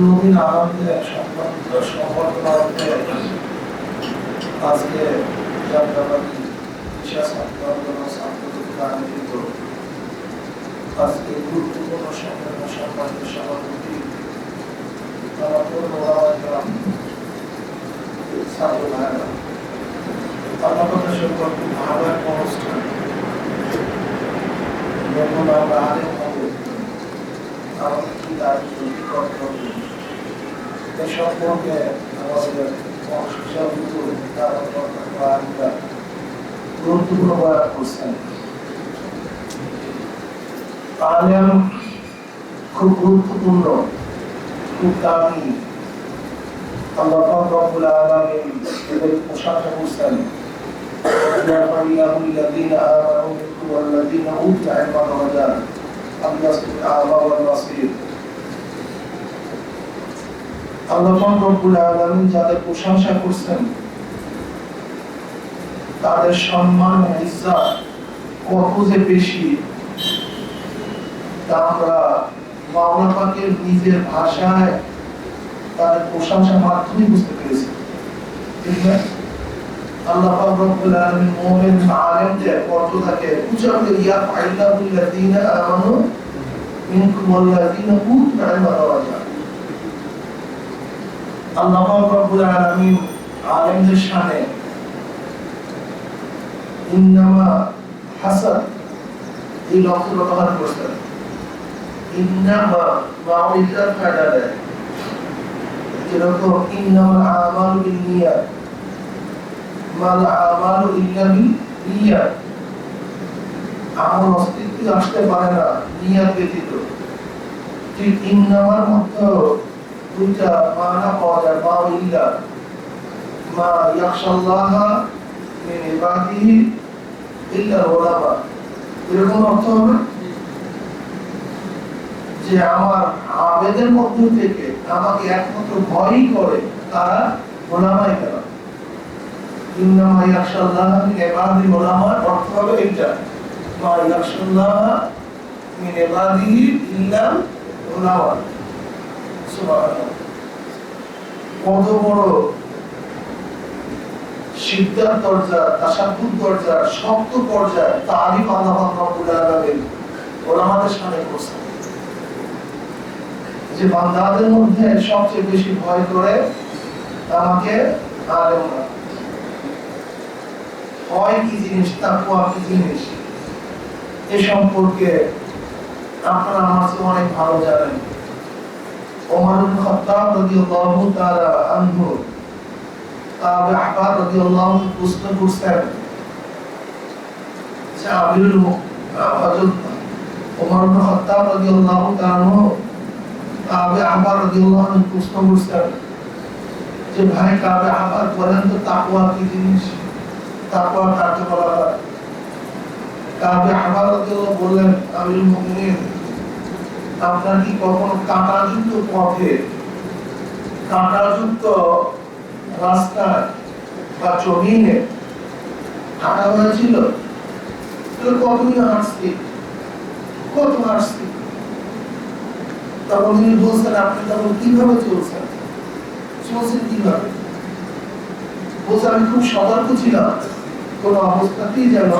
সম্পন্ন সম্বর্ধনা আজকে যাত্রাবাদী বিশেষ ছাত্র কর্তৃক আয়োজিত গুরুত্বপূর্ণ সম্মেলন সম্মানিত সভাপতি আমার পূর্ণ ছাত্র ভাইরা আমার কথা শুরু করব ভালো একটা আমরা আলেম গুরুত্বপূর্ণ বয়ান করছেন আলেম খুব গুরুত্বপূর্ণ খুব দামি আল্লাহ পাক রব্বুল আলামিন এদের প্রশংসা করছেন يرفع الله الذين آمنوا منكم والذين أوتوا العلم درجات أم يسقط الأعمى والبصير আল্লাহ রব্বুল যাদের প্রশংসা করছেন, তাদের সম্মান ইজ্জত কত যে বেশি, তা আমরা পাকের নিজের ভাষায় তাদের মাধ্যমে বুঝতে পেরেছি। ঠিক আল্লাহ পাক রব্বুল আলামিন মুমিন আলেমদের উচ্চারণ করে ইয়া আমানু মিনকুম দারাজাত আল্লাহ যেরকম ইন্নামাল আমল অস্তিত্ব আসতে পারে না নিয়াত ঠিক ইন্নামার মধ্যে মানা পাওয়া যায় মা ইল্লা মা ইয়াখশাল্লাহ মিন ইবাদিহি ইল্লা উলামা এরকম অর্থ হবে যে আমার আবেদের মধ্য থেকে আমাকে একমাত্র ভয়ই করে তারা ওলামাই কেনা? ইন্নামা ইয়াখশাল্লাহ মিন ইবাদি অর্থ হবে এটা মা ইয়াখশাল্লাহ মিন ইবাদিহি ইল্লা সুবহানাল্লাহ কত বড় সিদ্ধার দরজা দরজা, শক্ত পর্যায়ে তারিফ আল্লাহ রব্বুল আলামিন ওলামাদের সামনে করছেন যে বান্দাদের মধ্যে সবচেয়ে বেশি ভয় করে আমাকে আলেম ভয় কি জিনিস তাকওয়া কি জিনিস? এ সম্পর্কে আপনারা আমার অনেক ভালো জানেন। ওমর খাত্তাব রাদিয়াল্লাহু তাআলা আনহু, তাবে যে যে ভাই কাবে আহবার বলেন তো তাকওয়া কি জিনিস? বলা হয় কাবে আহবার রাদিয়াল্লাহু বললেন, আমিরুল মুমিনিন আপনার কি কখনো কাঁটাযুক্ত পথে কাঁটাযুক্ত রাস্তায় বা জমিনে হাঁটা হয়েছিল তাহলে কতদিন কত হাঁটছি? তখন তিনি বলছেন, আপনি তখন কীভাবে চলছেন? চলছেন কীভাবে? বলছে, আমি খুব সতর্ক ছিলাম। কোন অবস্থাতেই যেন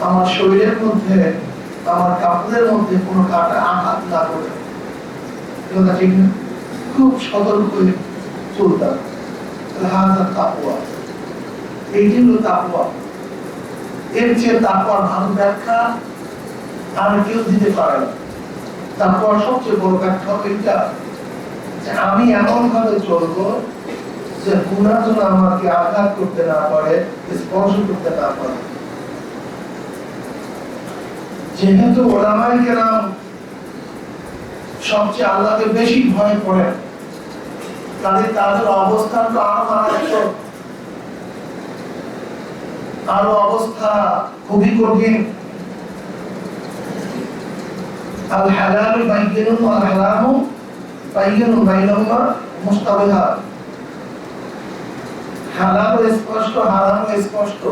আমার শরীরের মধ্যে আমার কাপড়ের মধ্যে কোনো কাটা আঘাত না করে কথা ঠিক না? খুব সতর্ক হয়ে চলতাম হাজার তাকুয়া এইটি হলো তাকুয়া এর চেয়ে তাকুয়ার ভালো ব্যাখ্যা আর কেউ দিতে পারে না। তাকুয়ার সবচেয়ে বড় ব্যাখ্যা এটা যে আমি এমন ভাবে চলবো যে গুণা আমাকে আঘাত করতে না পারে, স্পর্শ করতে না পারে। যেহেতু ওলামাই কেরাম সবচেয়ে আল্লাহকে বেশি ভয় করেন, তাদের তাদের অবস্থান তো আরও মারাত্মক। আরও অবস্থা খুবই কঠিন। আল হালাল হালাল স্পষ্ট, হারাম স্পষ্ট।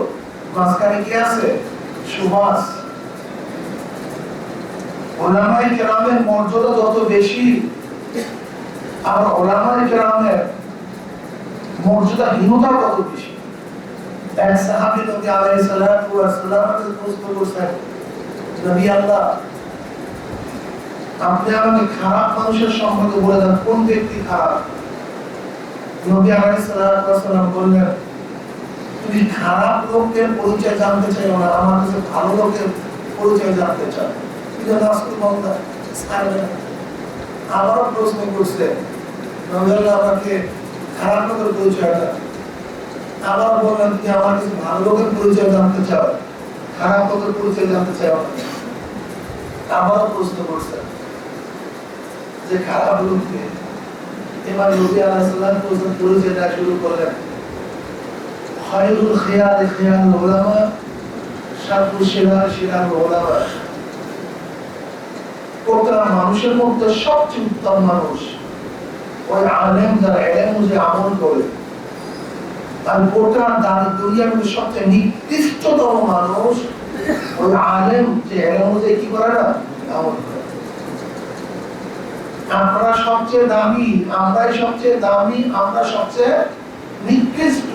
মাঝখানে কি আছে? সুবাস। ওলামাই কেরামের মর্যাদা যত বেশি, আর ওলামাই কেরামের কত বেশি। এক সাহাবী নবী আলাইহিস প্রশ্ন নবী আল্লাহ, আপনি আমাকে খারাপ মানুষের সম্পর্কে বলে দেন, কোন ব্যক্তি খারাপ? নবী আলাইহিস সালাতু ওয়াস সালাম বললেন, তুমি খারাপ লোকের পরিচয় জানতে চাই না, আমার কাছে ভালো লোকের পরিচয় জানতে চাও। আবারও প্রশ্ন করছে আমাকে খারাপ লোকের পরিচয় দেন আবার বললেন যে আমার কিছু ভালো লোকের পরিচয় জানতে চাও। খারাপ লোকের পরিচয় জানতে চাও আবার প্রশ্ন করছে, যে খারাপ লোককে এবার নবী আলাইহিসসালাম প্রশ্ন পরিচয় দেওয়া শুরু করলেন। খিয়াল খিয়াল উলামা শারুল শিরার শিরার উলামা। মানুষের মধ্যে সবচেয়ে উত্তম মানুষ। ওই আলেম যারা এলেম যে আমল করে দাঁড়ি দুনিয়ার মধ্যে সবচেয়ে নিকৃষ্টতম মানুষ ওই আলেম যে এর মধ্যে কি করে না? আমল করে। আমরা সবচেয়ে দামি, আমরাই সবচেয়ে দামি, আমরা সবচেয়ে নিকৃষ্ট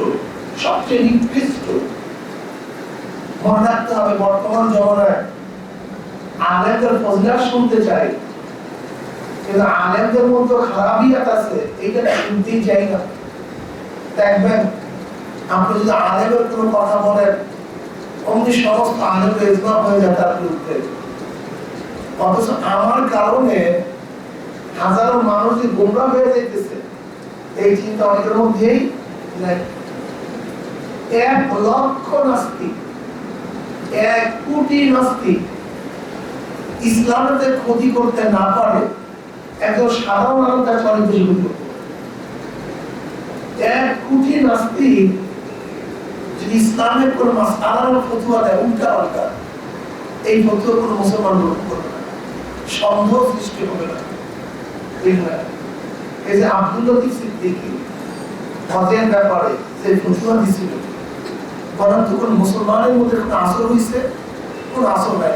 সবচেয়ে নিকৃষ্ট। মনে রাখতে হবে বর্তমান জমানায় আলেমদের ফজিলাত শুনতে চাই। কিন্তু আলেমদের মধ্যে খারাপিয়াত আছে এটা শুনতেই চাই না। দেখবেন, আপনি যদি আলেমের কোনো কথা বলেন, অমনি সমস্ত আলেমের ইজমা হয়ে যায় তার বিরুদ্ধে। অথচ আমার কারণে হাজারো মানুষ যে গোমরা হয়ে যাইতেছে, এই চিন্তা অনেকের মধ্যেই এক লক্ষ নাস্তিক, এক কোটি নাস্তিক ইসলামের ক্ষতি করতে না পারে একজন সাধারণ মানুষ তার করতে এক কোটি যদি ইসলামের কোন সাধারণ ফতুয়া দেয়, উল্টা পাল্টা, এই ফতুয়া মুসলমান গ্রহণ করবে না। সন্দেহ সৃষ্টি হবে না। এই যে আব্দুল লতিফ সিদ্দিকী হজের ব্যাপারে যে ফতুয়া দিছিল বরং কোন মুসলমানের মধ্যে কোনো আসর হয়েছে কোন আসর নাই।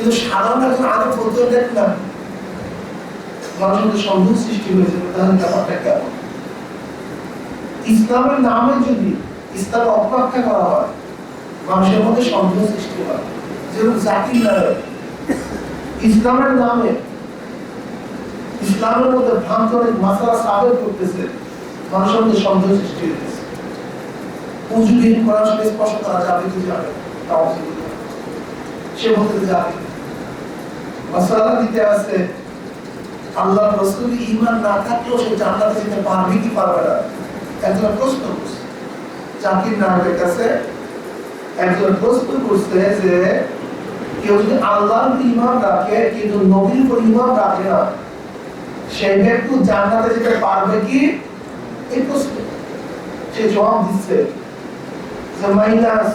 কিন্তু সাধারণ একজন মানুষের সন্দেহ সৃষ্টি হয়েছে, তাহলে ব্যাপারটা কেমন? ইসলামের নামে যদি ইসলাম করা হয়, মানুষের মধ্যে সন্দেহ সৃষ্টি হয়। যেরকম জাতির নামে, ইসলামের নামে, ইসলামের মধ্যে ভ্রান্ত অনেক মাসালা করতেছে, মানুষের মধ্যে সন্দেহ সৃষ্টি হয়েছে। পুজুবিহীন করা আসলে স্পষ্ট করা যাবে কি যাবে সে বলতে যাবে মাসালা দিতে আছে আল্লাহ রসুল ইমান না থাকলেও সে জান্নাতে যেতে পারবে কি পারবে না? একজন প্রশ্ন করছে। জাকির নায়কের কাছে একজন প্রশ্ন করছে যে, কেউ যদি আল্লাহর ইমান রাখে, কিন্তু নবীর উপর ইমান রাখে না সেই ব্যক্তি জান্নাতে যেতে পারবে কি? এই প্রশ্ন। সে জবাব দিচ্ছে যে, minus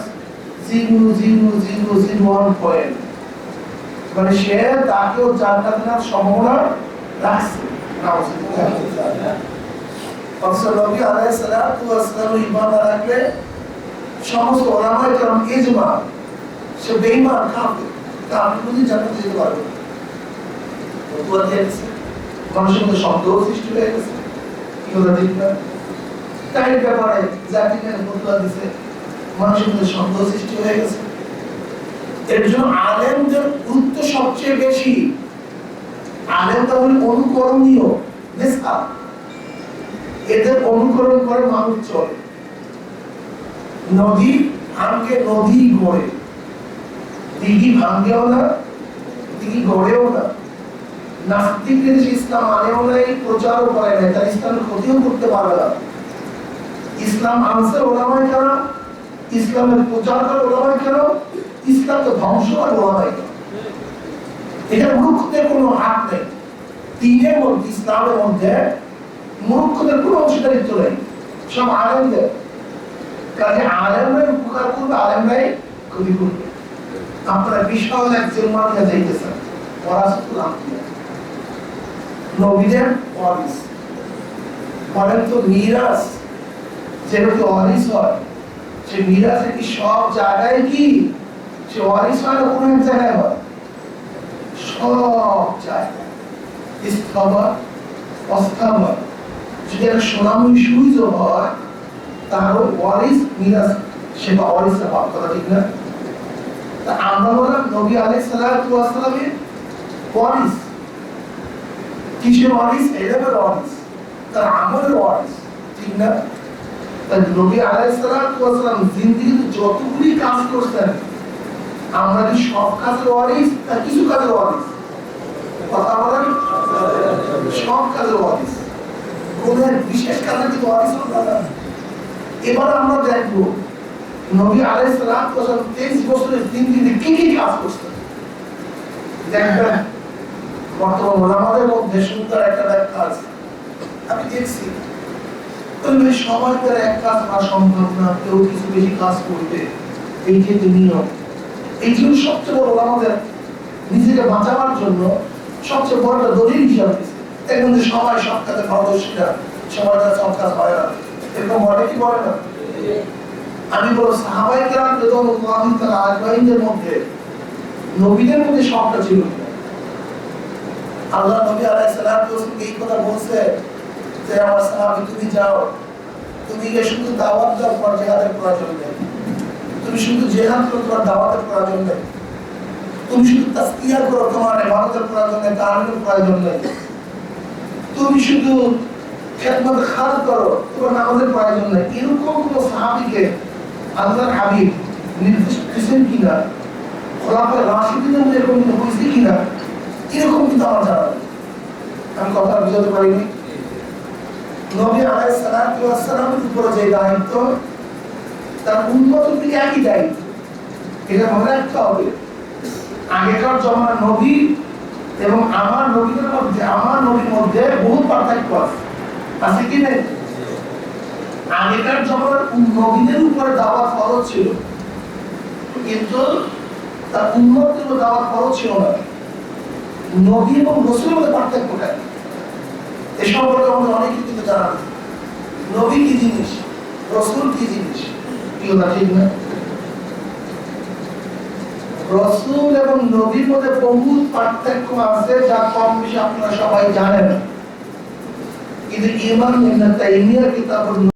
zero zero zero zero one point. মানে সে তাকেও জান্নাতে নেওয়ার সম্ভাবনা রাখছে। না সমস্ত ওলামায়ে কেরাম ইজমা সে বেঈমান, কাফির। কাফির বুঝি জান্নাতে যেতে পারবে না। ফতোয়া দিয়ে মানুষের মধ্যে সন্দেহ সৃষ্টি হয়ে গেছে। কি কথা ঠিক না? তাই ব্যাপারে জাতি দিছে। মানুষের মধ্যে সন্দেহ সৃষ্টি হয়ে গেছে। এর জন্য আলেমদের গুরুত্ব সবচেয়ে বেশি, আলেম তাহলে অনুকরণীয় এদের অনুকরণ করে মানুষ চলে। নদী ভাঙ্গে নদী গড়ে। দিঘি ভাঙ্গেও না, দিঘি গড়েও না। নাস্তিক ইসলাম আনেও নাই প্রচারও করে নাই তার ইসলামের ক্ষতিও করতে পারবে না। ইসলাম আনছে ওলামাই কেন ইসলামের প্রচার করে ওলামাই কেন ইসলামকে ধ্বংস করে ওলামাই কেন এটা মূর্খদের কোনো হাত নেই। মধ্যে ইসলামের মধ্যে মূর্খদের কোনো অংশীদারিত্ব নেই। সব আলেমদের। কাজে আলেমরাই উপকার করবে, আলেমরাই ক্ষতি করবে আপনারা বিশাল এক জেলমান নিয়ে যাইতেছেন নবীদের ওয়ারিস বলেন তো মিরাজ, যেহেতু ওয়ারিস হয়, সে মিরাজে কি সব জায়গায় কি সে ওয়ারিস না কোনো এক জায়গায় সব জায়গায়। ইস্তফা অস্থাবর যদি হয়, তারও ওয়ারিস মিরাজ, সে বা ওয়ারিস পাওয়ার কথা ঠিক না? তা আমরা বললাম, নবী আলাইহিস সালামের ওয়ারিস কিসের তার আমলের ঠিক না? তাই নবী যতগুলি কাজ করছেন আমরা সব কাজের ওয়ারিস না কিছু কাজের ওয়ারিস? কথা বলেন। সব কাজের বিশেষ এবার আমরা দেখব নবী আলাইহিস সালাতু ওয়াস সালাম 23 বছরের জিন্দেগিতে কি কি কাজ বর্তমান মধ্যে একটা আমি দেখছি তার এক কাজ করা সম্ভব না, কেউ কিছু বেশি কাজ করবে। এই যে নিয়ম এই জন্য সবচেয়ে বড় ওলামাদের নিজেকে বাঁচাবার জন্য সবচেয়ে বড় একটা দলিল হিসাবে দেখবেন যে সবাই সব কাজে পারদর্শীরা, সবার কাছে সব কাজ হয় না। এরকম বলে কি বলে না? আমি বলব সাহাবাই কেরাম বেদন তারা আজমাইনদের মধ্যে নবীদের মধ্যে সবটা ছিল আল্লাহ নবী সালাতু ওয়াসালাম এই কথা বলছে যে আমার সাহাবী, তুমি যাও, তুমি শুধু দাওয়াত দাও পর জিহাদের প্রয়োজন নেই। তুমি শুধু জিহাদ করো তোমার দাওয়াতের প্রয়োজন নেই। তুমি শুধু তাসকিয়া করো তোমার ইবাদতের প্রয়োজন নেই তালিমের প্রয়োজন নেই। তুমি শুধু খেদমত খাদ করো, তোমার নামাজের প্রয়োজন নেই। এরকম কোনো সাহাবীকে আল্লাহর হাবিব নির্দেশ দিয়েছেন কিনা? খোলাফায় রাশিদিনের এরকম হয়েছে কিনা? এরকম কিন্তু আমার জানা আমি কথা বুঝাতে পারিনি। নবী ওয়াস সালামের উপরে যে দায়িত্ব তার উন্নত দিকে একই দায়িত্ব এটা মনে রাখতে হবে। আগেকার জমানার নবী এবং আমার নবীদের মধ্যে আমার নবীর মধ্যে বহু পার্থক্য আছে। আছে কি নেই? আগেকার জমানার নবীদের উপরে দাওয়াত ফরজ ছিল। কিন্তু তার উন্মতের দাওয়াত ফরজ ছিল না। নবী এবং রসুলের মধ্যে পার্থক্যটা? এ সম্পর্কে আমাদের অনেকে কিন্তু জানা নবী কি জিনিস? রসুল কি জিনিস? কি রসুল এবং নবীর মধ্যে বহু পার্থক্য আছে, যা কম বেশি আপনারা সবাই জানেন। কিন্তু ইমান ইবনে তাইমিয়ার কিতাবুল